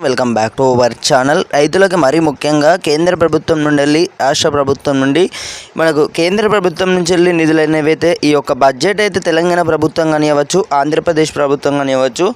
Welcome back to our channel. రైతులకు మరీ ముఖ్యంగా కేంద్ర ప్రభుత్వం నుండి వెళ్ళి రాష్ట్ర ప్రభుత్వం నుండి మనకు కేంద్ర ప్రభుత్వం నుంచి వెళ్ళి నిధులు అనేవి అయితే ఈ యొక్క బడ్జెట్ అయితే తెలంగాణ ప్రభుత్వం కానివ్వచ్చు ఆంధ్రప్రదేశ్ ప్రభుత్వం కానివ్వచ్చు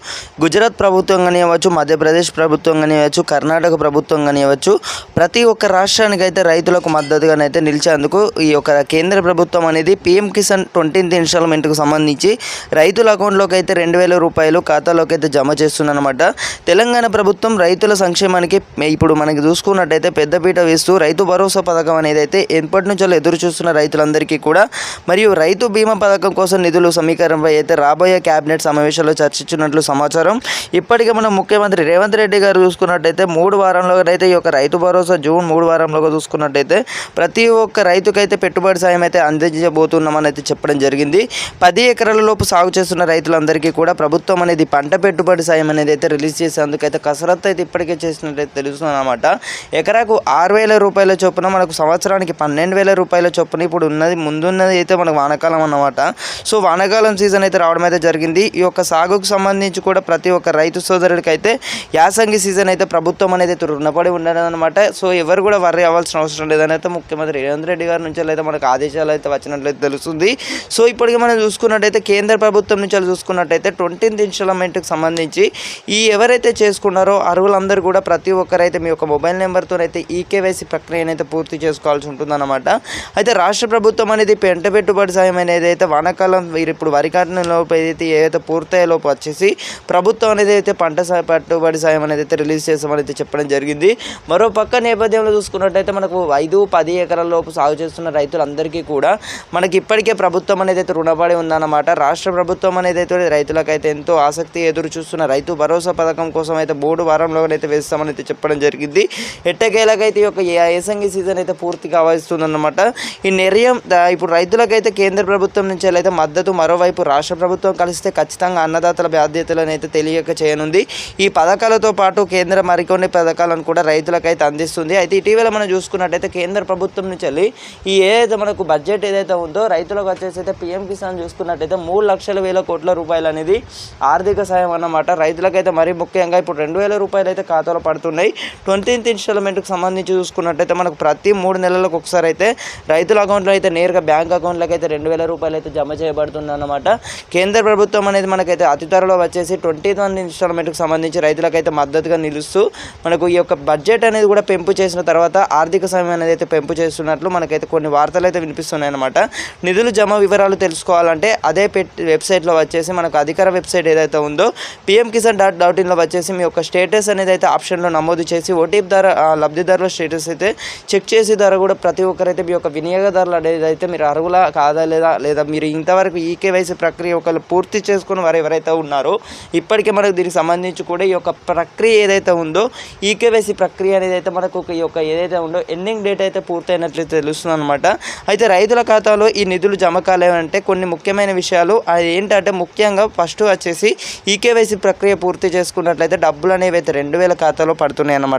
గుజరాత్ ప్రభుత్వం కానివ్వచ్చు మధ్యప్రదేశ్ ప్రభుత్వం కానివ్వచ్చు కర్ణాటక ప్రభుత్వం కానివ్వచ్చు ప్రతి ఒక్క రాష్ట్రానికి అయితే రైతులకు మద్దతుగానైతే నిలిచేందుకు ఈ యొక్క కేంద్ర ప్రభుత్వం అనేది పిఎం కిసాన్ ట్వంటీన్త్ ఇన్స్టాల్మెంట్కు సంబంధించి రైతుల అకౌంట్లోకి అయితే రెండు వేల రూపాయలు ఖాతాలోకి అయితే జమ చేస్తుందన్నమాట. తెలంగాణ ప్రభుత్వం రైతుల సంక్షేమానికి ఇప్పుడు మనకి చూసుకున్నట్టయితే పెద్దపీట వేస్తూ రైతు భరోసా పథకం అనేది అయితే ఎప్పటి నుంచో ఎదురు చూస్తున్న రైతులందరికీ కూడా మరియు రైతు బీమా పథకం కోసం నిధులు సమీకరణపై అయితే రాబోయే కేబినెట్ సమావేశంలో చర్చించినట్లు సమాచారం. ఇప్పటికే మనం ముఖ్యమంత్రి రేవంత్ రెడ్డి గారు చూసుకున్నట్టయితే మూడు వారంలో అయితే ఈ యొక్క రైతు భరోసా జూన్ మూడు వారంలో చూసుకున్నట్టయితే ప్రతి ఒక్క రైతుకైతే పెట్టుబడి సాయం అయితే అందించబోతున్నామని అయితే చెప్పడం జరిగింది. పది ఎకరాల లోపు సాగు చేస్తున్న రైతులందరికీ కూడా ప్రభుత్వం అనేది పంట పెట్టుబడి సాయం అనేది అయితే రిలీజ్ చేసేందుకైతే కసరత్ కసరత్తు అయితే ఇప్పటికే చేసినట్టయితే తెలుస్తుంది అనమాట ఎకరాకు ఆరు వేల రూపాయల చొప్పున మనకు సంవత్సరానికి పన్నెండు వేల రూపాయల చొప్పున ఇప్పుడు ఉన్నది ముందున్నది అయితే మనకు వానాకాలం అన్నమాట. సో వానాకాలం సీజన్ అయితే రావడం అయితే జరిగింది. ఈ యొక్క సాగుకు సంబంధించి కూడా ప్రతి ఒక్క రైతు సోదరుడికి అయితే యాసంగి సీజన్ అయితే ప్రభుత్వం అనేది రుణపడి ఉండదన్నమాట. సో ఎవరు కూడా వర్రీ అవ్వాల్సిన అవసరం లేదని అయితే ముఖ్యమంత్రి రేవంత్ రెడ్డి గారి నుంచి అయితే మనకు ఆదేశాలు అయితే వచ్చినట్లయితే తెలుస్తుంది. సో ఇప్పటికి మనం చూసుకున్నట్టయితే కేంద్ర ప్రభుత్వం నుంచి చూసుకున్నట్టయితే ట్వంటీన్త్ ఇన్స్టాల్మెంట్కి సంబంధించి ఈ ఎవరైతే చేసుకున్నారో అర్హులందరూ కూడా ప్రతి ఒక్కరైతే మీ యొక్క మొబైల్ నెంబర్తో అయితే ఈకేవైసీ ప్రక్రియను అయితే పూర్తి చేసుకోవాల్సి ఉంటుందన్నమాట. అయితే రాష్ట్ర ప్రభుత్వం అనేది పెంట పెట్టుబడి సాయం అనేది అయితే వానాకాలం వీరు ఇప్పుడు వరి లోపు ఏదైతే ఏదైతే పూర్తయ్యే లోపు వచ్చేసి ప్రభుత్వం అనేది అయితే పంట పెట్టుబడి సాయం అనేది అయితే రిలీజ్ చేస్తామని అయితే చెప్పడం జరిగింది. మరో పక్క నేపథ్యంలో చూసుకున్నట్టయితే మనకు ఐదు పది ఎకరాల లోపు సాగు చేస్తున్న రైతులందరికీ కూడా మనకి ఇప్పటికే ప్రభుత్వం అనేది అయితే రుణపడి ఉందన్నమాట. రాష్ట్ర ప్రభుత్వం అనేది అయితే రైతులకైతే ఎంతో ఆసక్తి ఎదురు చూస్తున్న రైతు భరోసా పథకం కోసం అయితే మూడు వారంలోనైతే వేస్తామని అయితే చెప్పడం జరిగింది. ఎట్టకేలకైతే ఈ యొక్క ఏసంగి సీజన్ అయితే పూర్తిగా వస్తుందన్నమాట ఈ నిర్ణయం ఇప్పుడు రైతులకైతే కేంద్ర ప్రభుత్వం నుంచి అయితే మద్దతు మరోవైపు రాష్ట్ర ప్రభుత్వం కలిస్తే ఖచ్చితంగా అన్నదాతల బాధ్యతలను అయితే తెలియక చేయనుంది. ఈ పథకాలతో పాటు కేంద్ర మరికొన్ని పథకాలను కూడా రైతులకైతే అందిస్తుంది. అయితే ఇటీవల మనం చూసుకున్నట్టయితే కేంద్ర ప్రభుత్వం నుంచి వెళ్ళి ఈ ఏదైతే మనకు బడ్జెట్ ఏదైతే ఉందో రైతులకు వచ్చేసి అయితే పిఎం కిసాన్ చూసుకున్నట్టయితే మూడు లక్షల వేల కోట్ల రూపాయలు అనేది ఆర్థిక సాయం అన్నమాట. రైతులకైతే మరీ ముఖ్యంగా ఇప్పుడు రెండు వేల రూపాయలు అయితే ఖాతాలో పడుతున్నాయి. ట్వంటీన్త్ ఇన్స్టాల్మెంట్కి సంబంధించి చూసుకున్నట్టయితే మనకు ప్రతి మూడు నెలలకు ఒకసారి అయితే రైతుల అకౌంట్లో అయితే నేరుగా బ్యాంక్ అకౌంట్లకు అయితే రెండు వేల రూపాయలు అయితే జమ చేయబడుతుందన్నమాట. కేంద్ర ప్రభుత్వం అనేది మనకైతే అతి త్వరలో వచ్చేసి ట్వంటీ వన్ ఇన్స్టాల్మెంట్కి సంబంధించి రైతులకైతే మద్దతుగా నిలుస్తూ మనకు ఈ యొక్క బడ్జెట్ అనేది కూడా పెంపు చేసిన తర్వాత ఆర్థిక సమయం అనేది అయితే పెంపు చేస్తున్నట్లు మనకైతే కొన్ని వార్తలు అయితే వినిపిస్తున్నాయి అనమాట నిధులు జమ వివరాలు తెలుసుకోవాలంటే అదే వెబ్సైట్లో వచ్చేసి మనకు అధికార వెబ్సైట్ ఏదైతే ఉందో పిఎం కిసాన్ డాట్ డాట్ ఇన్లో వచ్చేసి మీ యొక్క స్టేటస్ అనేది అయితే ఆప్షన్లో నమోదు చేసి ఓటీపీ ద్వారా లబ్ధిదారుల స్టేటస్ అయితే చెక్ చేసే ద్వారా కూడా ప్రతి ఒక్కరైతే మీ యొక్క వినియోగదారులు అనేది అయితే మీరు అర్హులా కాదా లేదా లేదా మీరు ఇంతవరకు ఈకేవైసీ ప్రక్రియ ఒకళ్ళు పూర్తి చేసుకుని వారు ఎవరైతే ఉన్నారో ఇప్పటికే మనకు దీనికి సంబంధించి కూడా ఈ యొక్క ప్రక్రియ ఏదైతే ఉందో ఈకేవైసీ ప్రక్రియ అనేది అయితే మనకు ఒక ఈ యొక్క ఏదైతే ఉందో ఎండింగ్ డేట్ అయితే పూర్తయినట్లు తెలుస్తుంది అనమాట అయితే రైతుల ఖాతాలో ఈ నిధులు జమ కాలేవంటే కొన్ని ముఖ్యమైన విషయాలు అది ఏంటంటే ముఖ్యంగా ఫస్ట్ వచ్చేసి ఈకేవైసీ ప్రక్రియ పూర్తి చేసుకున్నట్లయితే డబ్బులు అనేవి అయితే రెండు వేల ఖాతాలో పడుతున్నాయి అన్నమాట